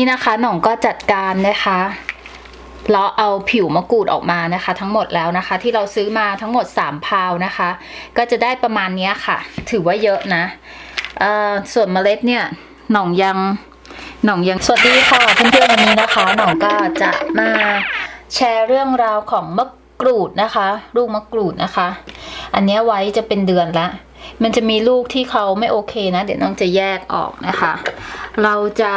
นี่นะคะหน่องก็จัดการนะคะเราเอาผิวมะกรูดออกมานะคะ ทั้งหมดแล้วนะคะ ที่เราซื้อมาทั้งหมด3พาวนะคะ ก็จะได้ประมาณนี้ค่ะ ถือว่าเยอะนะส่วนเมล็ดเนี่ยหน่องยังหน่องยังสวัสดีค่ะเพื่อนๆวันนี้นะคะหน่องก็จะมาแชร์เรื่องราวของมะกรูดนะคะลูกมะกรูดนะคะ อันนี้ไว้จะเป็นเดือนละ มันจะมีลูกที่เขาไม่โอเคนะ เดี๋ยวน้องจะแยกออกนะคะ เราจะ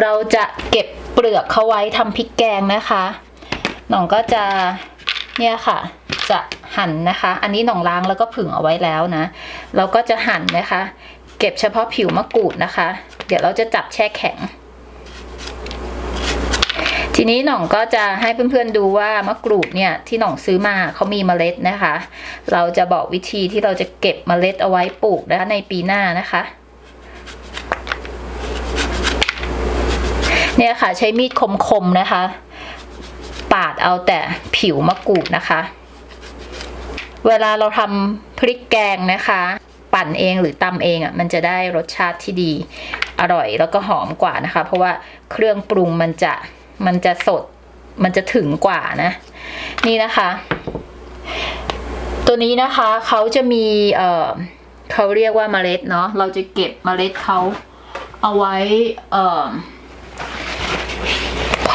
เราจะเก็บเปลือกเขาไว้ทำพริกแกงนะคะหน่องก็จะเนี่ยค่ะ จะหั่นนะคะ อันนี้หน่องล้างแล้วก็ผึ่งเอาไว้แล้วนะเราก็จะหั่นนะคะ เก็บเฉพาะผิวมะกรูดนะคะ เดี๋ยวเราจะจับแช่แข็ง ทีนี้หน่องก็จะให้เพื่อนๆดูว่ามะกรูดเนี่ยที่หน่องซื้อมาเขามีเมล็ดนะคะ เราจะบอกวิธีที่เราจะเก็บเมล็ดเอาไว้ปลูกนะคะในปีหน้านะคะ เนี่ยค่ะ ใช้มีดคมๆนะคะ ปาดเอาแต่ผิวมะกรูดนะคะ เวลาเราทำพริกแกงนะคะ ปั่นเองหรือตำเองอะ่ะมันจะได้รสชาติที่ดีอร่อยแล้วก็หอมกว่านะคะ เพราะว่าเครื่องปรุงมันจะมันจะสดมันจะถึงกว่านะ นี่นะคะ ตัวนี้นะคะเขาจะมีเอ่อเขาเรียกว่าเมล็ดเนาะเราจะเก็บเมล็ดเขาเอาไว้เอ่อ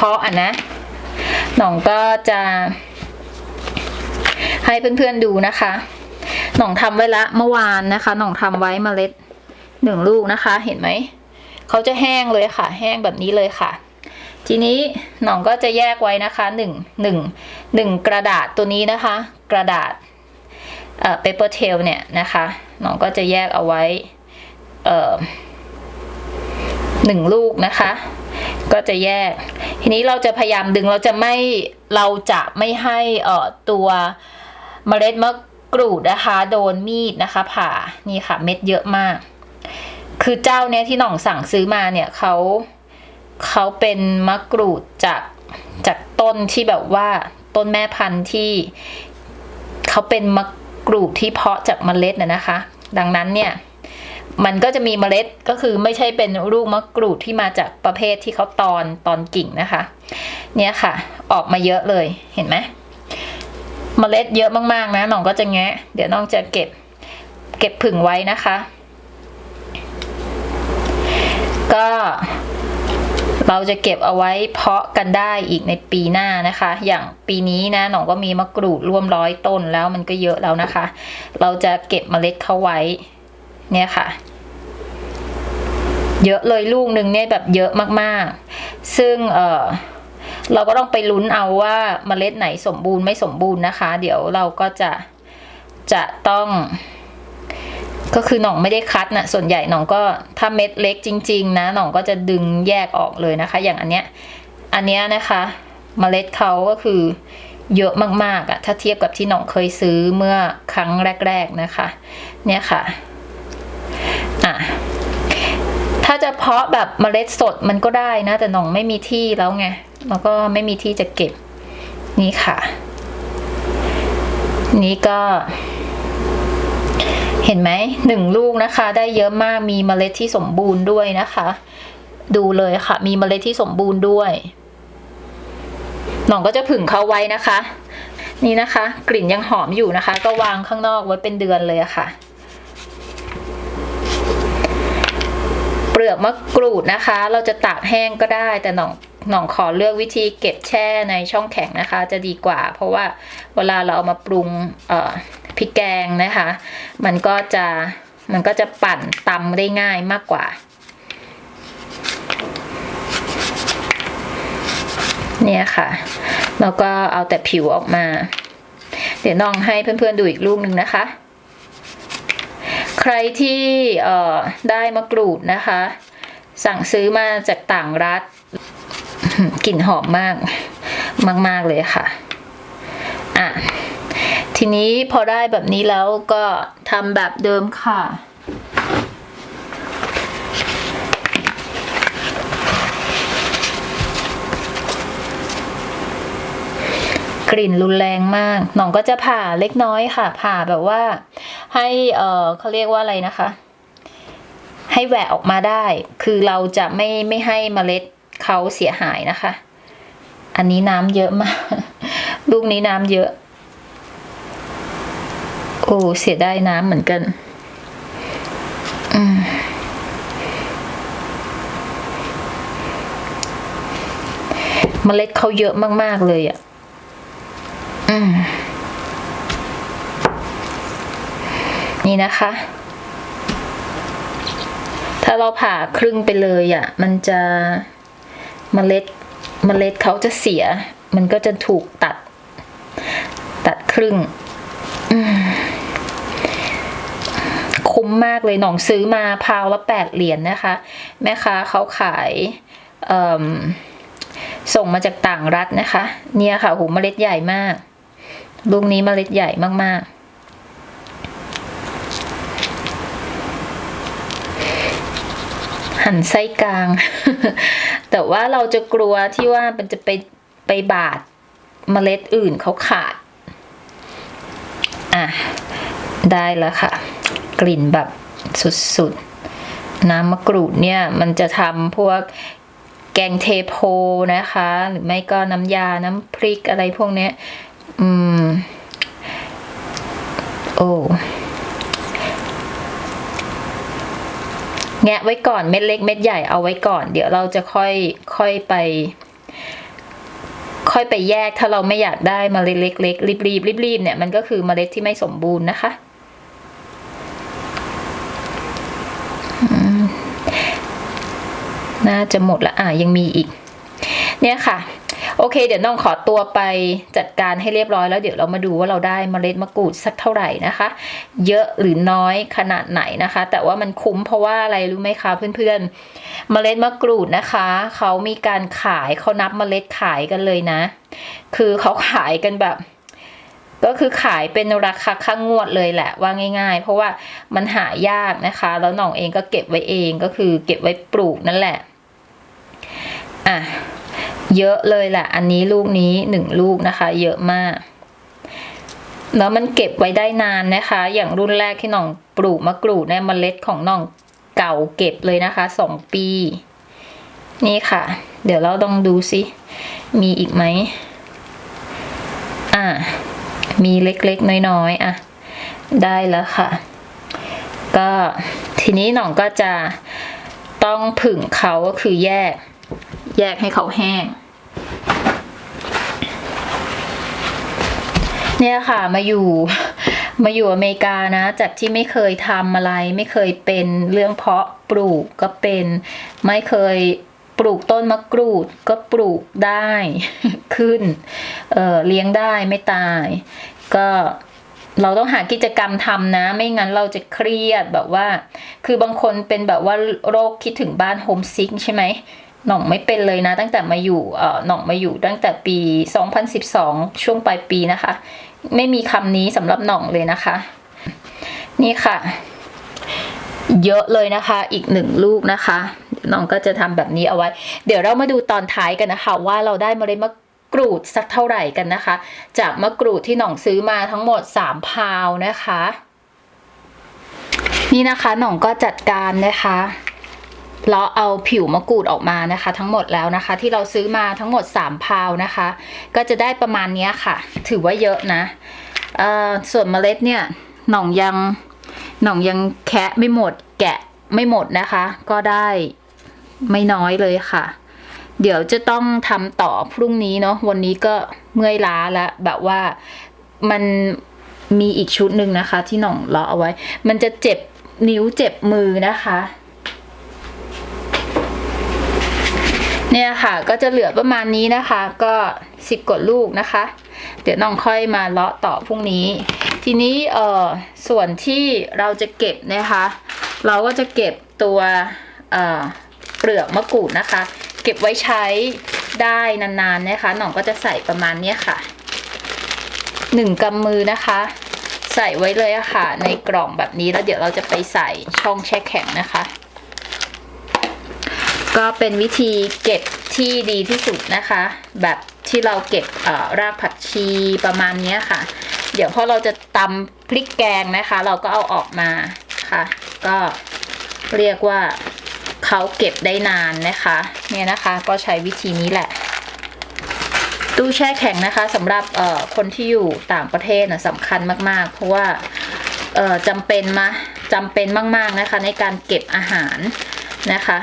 เพาะอะนะหน่องก็จะให้เพื่อนๆดูนะคะ หน่องทำไว้ละเมื่อวานนะคะ หน่องทำไว้เมล็ดหนึ่งลูกนะคะ เห็นไหม เขาจะแห้งเลยค่ะ แห้งแบบนี้เลยค่ะ ทีนี้หน่องก็จะแยกไว้นะคะหนึ่งหนึ่งหนึ่งกระดาษตัวนี้นะคะ กระดาษเอ่อ paper tail เนี่ยนะคะ หน่องก็จะแยกเอาไว้เอ่อหนึ่งลูกนะคะ ก็จะแยก ทีนี้เราจะพยายามดึงเราจะไม่เราจะไม่ให้เอ่อตัวเมล็ดมะกรูดนะคะ โดนมีดนะคะ ผ่านี่ค่ะเม็ดเยอะมาก คือเจ้าเนี้ยที่หน่องสั่งซื้อมาเนี่ยเขาเขาเป็นมะกรูดจากจากต้นที่แบบว่าต้นแม่พันธุ์ที่เขาเป็นมะกรูดที่เพาะจากเมล็ดนะนะคะ ดังนั้นเนี่ย มันก็จะมีเมล็ดก็คือไม่ใช่เป็นลูกมะกรูดที่มาจากประเภทที่เขาตอนตอนกิ่งนะคะ เนี่ยค่ะ ออกมาเยอะเลยเห็นไหมเมล็ดเยอะมากๆนะน้องก็จะแงะ เดี๋ยวน้องจะเก็บ เก็บผึ่งไว้นะคะ ก็เราจะเก็บเอาไว้เพาะกันได้อีกในปีหน้านะคะ อย่างปีนี้นะหนองก็มีมะกรูดร่วมร้อยต้นแล้วมันก็เยอะแล้วนะคะ เราจะเก็บเมล็ดเข้าไว้ เนี่ยค่ะ เยอะเลยลูกหนึ่งเนี่ยแบบเยอะมากๆ ซึ่งเออเราก็ต้องไปลุ้นเอาว่าเมล็ดไหนสมบูรณ์ไม่สมบูรณ์นะคะ เดี๋ยวเราก็จะจะต้อง ก็คือหน่องไม่ได้คัดนะส่วนใหญ่หน่องก็ถ้าเม็ดเล็กจริง ๆ นะหน่องก็จะดึงแยกออกเลยนะคะ อย่างอันเนี้ยอันเนี้ยนะคะเมล็ดเขาก็คือเยอะมากๆอะถ้าเทียบกับที่หน่องเคยซื้อเมื่อครั้งแรก ๆนะคะ เนี่ยค่ะ อะถ้าจะเพาะแบบเมล็ดสดมันก็ได้นะ แต่หน่องไม่มีที่แล้วไงแล้วก็ไม่มีที่จะเก็บนี่ค่ะ นี่ก็ เห็นไหมหนึ่งลูกนะคะ ได้เยอะมากมีเมล็ดที่สมบูรณ์ด้วยนะคะ ดูเลยค่ะ มีเมล็ดที่สมบูรณ์ด้วยหน่องก็จะผึ่งเขาไว้นะคะ นี่นะคะ กลิ่นยังหอมอยู่นะคะ ก็วางข้างนอกไว้เป็นเดือนเลยะค่ะ เป ลือกมะกรูดนะคะ เราจะตากแห้งก็ได้ แต่หน่องหน่องขอเลือกวิธีเก็บแช่ในช่องแข็งนะคะ จะดีกว่า เพราะว่าเวลาเราเอามาปรุงพริกแกงนะคะ มันก็จะมันก็จะปั่นตำได้ง่ายมากกว่า เนี่ยค่ะ แล้วก็เอาแต่ผิวออกมา เดี๋ยวน้องให้เพื่อนๆดูอีกลูกหนึ่งนะคะ รที่ได้มะกรูดนะคะ สั่งซื้อมาจากต่างรัฐกลิ่นหอมมาก มาก ๆ เลยค่ะ อะ ทีนี้พอได้แบบนี้แล้วก็ทำแบบเดิมค่ะ กลิ่นรุนแรงมาก หน่องก็จะผ่าเล็กน้อยค่ะ ผ่าแบบว่า ให้เออเขาเรียกว่าอะไรนะคะ ให้แหวะออกมาได้ คือเราจะไม่ไม่ให้เมล็ดเขาเสียหายนะคะ อันนี้น้ำเยอะมาก ลูกนี้น้ำเยอะ โอ้เสียดายน้ำเหมือนกัน อืมเมล็ดเขาเยอะมาก ๆ เลยอะ อืม นี่นะคะ ถ้าเราผ่าครึ่งไปเลยอะ มันจะเมล็ดเมล็ดเขาจะเสีย มันก็จะถูกตัด ตัดครึ่งคุ้มมากเลยหน่องซื้อมาพาวละแปดเหรียญนนะคะ แม่ค้าเขาขายส่งมาจากต่างรัฐนะคะ เนี่ยค่ะหูเมล็ดใหญ่มากลูกนี้เมล็ดใหญ่มากๆ หั่นไส้กลาง แต่ว่าเราจะกลัวที่ว่ามันจะไปไปบาดเมล็ดอื่นเขาขาด อะ ได้แล้วค่ะ กลิ่นแบบสุดๆ น้ำมะกรูดเนี่ย มันจะทำพวกแกงเทโพนะคะ หรือไม่ก็น้ำยาน้ำพริกอะไรพวกเนี้ยอืม โอ้ แงะไว้ก่อนเม็ดเล็กเม็ดใหญ่เอาไว้ก่อน เดี๋ยวเราจะค่อยค่อยไป ค่อยไปแยกถ้าเราไม่อยากได้เมล็ดเล็กๆรีบๆรีบๆเนี่ยมันก็คือเมล็ดที่ไม่สมบูรณ์นะคะน่าจะหมดละอะยังมีอีก เนี่ยค่ะ โอเค เดี๋ยวน้องขอตัวไปจัดการให้เรียบร้อยแล้วเดี๋ยวเรามาดูว่าเราได้เมล็ดมะกรูดสักเท่าไหร่นะคะ เยอะหรือน้อยขนาดไหนนะคะ แต่ว่ามันคุ้มเพราะว่าอะไรรู้ไหมคะเพื่อนๆเมล็ดมะกรูดนะคะเขามีการขายเขานับเมล็ดขายกันเลยนะ คือเขาขายกันแบบก็คือขายเป็นราคาข้างงวดเลยแหละว่าง่าย ๆ เพราะว่ามันหายากนะคะ แล้วน้องเองก็เก็บไว้เองก็คือเก็บไว้ปลูกนั่นแหละ อะ เยอะเลยแหละ อันนี้ลูกนี้หนึ่งลูกนะคะ เยอะมาก แล้วมันเก็บไว้ได้นานนะคะ อย่างรุ่นแรกที่น้องปลูกมะกรูดเนี่ยเมล็ดของน้องเก่าเก็บเลยนะคะสองปี นี่ค่ะ เดี๋ยวเราต้องดูสิ มีอีกไหมอ่ามีเล็กๆ น้อยๆอะ ได้แล้วค่ะ ก็ทีนี้น่องก็จะต้องผึ่งเขาก็คือแยก แยกให้เขาแห้ง เนี่ยค่ะมาอยู่มาอยู่อเมริกานะ จากที่ไม่เคยทำอะไร ไม่เคยเป็นเรื่องเพาะปลูกก็เป็น ไม่เคยปลูกต้นมะกรูดก็ปลูกได้ขึ้นเเลี้ยงได้ไม่ตาย ก็เราต้องหากิจกรรมทำนะ ไม่งั้นเราจะเครียดแบบว่า คือบางคนเป็นแบบว่าโรคคิดถึงบ้านโฮมซิกใช่ไหม หน่องไม่เป็นเลยนะ ตั้งแต่มาอยู่เอ่อหน่องมาอยู่ตั้งแต่ปี 2012 ช่วงปลายปีนะคะ ไม่มีคำนี้สำหรับหน่องเลยนะคะ นี่ค่ะ เยอะเลยนะคะ อีกหนึ่งลูกนะคะน้องก็จะทำแบบนี้เอาไว้ เดี๋ยวเรามาดูตอนท้ายกันนะคะ ว่าเราได้เมล็ดมะกรูดสักเท่าไหร่กันนะคะ จากมะกรูดที่หน่องซื้อมาทั้งหมด 3 พาวนะคะ นี่นะคะหน่องก็จัดการนะคะ เลาเอาผิวมะกรูดออกมานะคะ ทั้งหมดแล้วนะคะ ที่เราซื้อมาทั้งหมด3พาวนะคะ ก็จะได้ประมาณนี้ค่ะ ถือว่าเยอะนะส่วนเมล็ดเนี่ยหน่องยังหน่องยังแคะไม่หมด แกะไม่หมดนะคะ ก็ได้ไม่น้อยเลยค่ะ เดี๋ยวจะต้องทำต่อพรุ่งนี้เนาะวันนี้ก็เมื่อยล้าแล้วแบบว่ามันมีอีกชุดหนึ่งนะคะ ที่หน่องเลาะเอาไว้ มันจะเจ็บนิ้วเจ็บมือนะคะ เนี่ยค่ะก็จะเหลือประมาณนี้นะคะ ก็สิกว่าลูกนะคะ เดี๋ยวน้องค่อยมาเลาะต่อพรุ่งนี้ ทีนี้เอ่อส่วนที่เราจะเก็บนะคะ เราก็จะเก็บตัวเอ่อเปลือกมะกรูดนะคะ เก็บไว้ใช้ได้นานๆนะคะน่องก็จะใส่ประมาณนี้ค่ะหนึ่งกำมือนะคะ ใส่ไว้เลยอะค่ะ ในกล่องแบบนี้แล้วเดี๋ยวเราจะไปใส่ช่องแช่แข็งนะคะ ก็เป็นวิธีเก็บที่ดีที่สุดนะคะ แบบที่เราเก็บรากผักชีประมาณนี้ค่ะ เดี๋ยวพอเราจะตำพริกแกงนะคะ เราก็เอาออกมาค่ะ ก็เรียกว่าเขาเก็บได้นานนะคะ เนี่ยนะคะก็ใช้วิธีนี้แหละ ตู้แช่แข็งนะคะสำหรับคนที่อยู่ต่างประเทศนะสำคัญมากๆ เพราะว่าจำเป็นมาจำเป็นมาก ๆนะคะ ในการเก็บอาหารนะคะ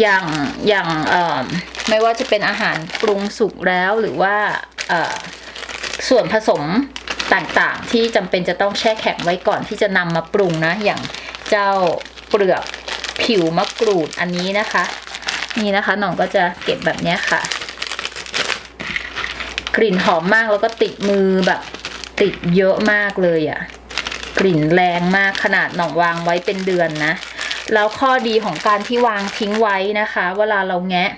อย่างอย่างไม่ว่าจะเป็นอาหารปรุงสุกแล้วหรือว่าส่วนผสมต่างๆ ที่จำเป็นจะต้องแช่แข็งไว้ก่อนที่จะนำมาปรุงนะ อย่างเจ้าเปลือกผิวมะกรูดอันนี้นะคะ นี่นะคะน่องก็จะเก็บแบบนี้ค่ะ กลิ่นหอมมากแล้วก็ติดมือแบบติดเยอะมากเลยอะ่ะ กลิ่นแรงมากขนาดหน่องวางไว้เป็นเดือนนะ แล้วข้อดีของการที่วางทิ้งไว้นะคะ เวลาเราแงะ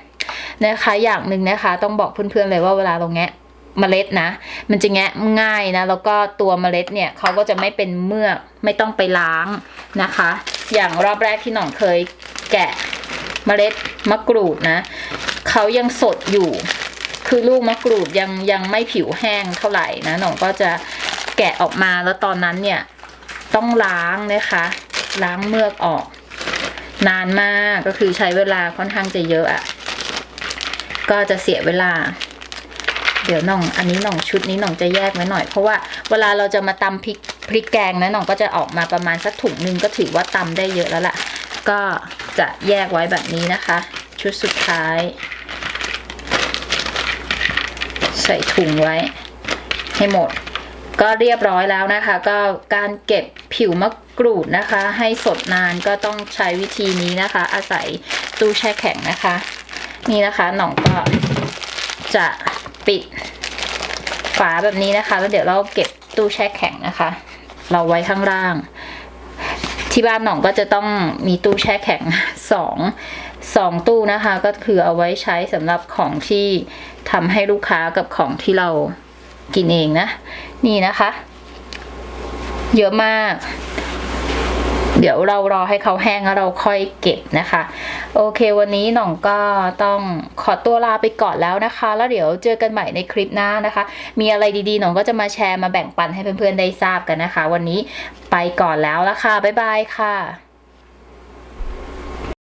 นะคะ อย่างหนึ่งนะคะ ต้องบอกเพื่อนๆเลยว่าเวลาเราแงะเมล็ดนะ มันจะแงะง่ายนะ แล้วก็ตัวเมล็ดเนี่ยเขาก็จะไม่เป็นเมือกไม่ต้องไปล้างนะคะ อย่างรอบแรกที่หน่องเคยแกะเมล็ดมะกรูดนะเขายังสดอยู่ คือลูกมะกรูดยังยังไม่ผิวแห้งเท่าไหร่นะหน่องก็จะแกะออกมาแล้วตอนนั้นเนี่ยต้องล้างนะคะ ล้างเมือกออก นานมากก็คือใช้เวลาค่อนข้างจะเยอะอะ่ะก็จะเสียเวลา เดี๋ยวน่อง อันนี้น่องชุดนี้น่องจะแยกไว้หน่อย เพราะว่าเวลาเราจะมาตำพริกพริกแกงนะน่องก็จะออกมาประมาณสักถุงนึงก็ถือว่าตำได้เยอะแล้วล่ะ ก็จะแยกไว้แบบนี้นะคะ ชุดสุดท้าย ใส่ถุงไว้ให้หมด ก็เรียบร้อยแล้วนะคะ ก็การเก็บผิวมะกรูดนะคะ ให้สดนานก็ต้องใช้วิธีนี้นะคะ อาศัยตู้แช่แข็งนะคะ นี่นะคะหน่องก็จะปิดฝาแบบนี้นะคะ แล้วเดี๋ยวเราเก็บตู้แช่แข็งนะคะ เราไว้ข้างล่าง ที่บ้านหน่องก็จะต้องมีตู้แช่แข็งสองสองตู้นะคะ ก็คือเอาไว้ใช้สำหรับของที่ทำให้ลูกค้ากับของที่เรา กินเองนะ นี่นะคะ เยอะมาก เดี๋ยวเรารอให้เขาแห้งแล้วเราค่อยเก็บนะคะ โอเควันนี้หน่องก็ต้องขอตัวลาไปก่อนแล้วนะคะ แล้วเดี๋ยวเจอกันใหม่ในคลิปหน้านะคะ มีอะไรดีๆหน่องก็จะมาแชร์มาแบ่งปันให้เพื่อนๆได้ทราบกันนะคะ วันนี้ไปก่อนแล้วละค่ะบ๊ายบายค่ะ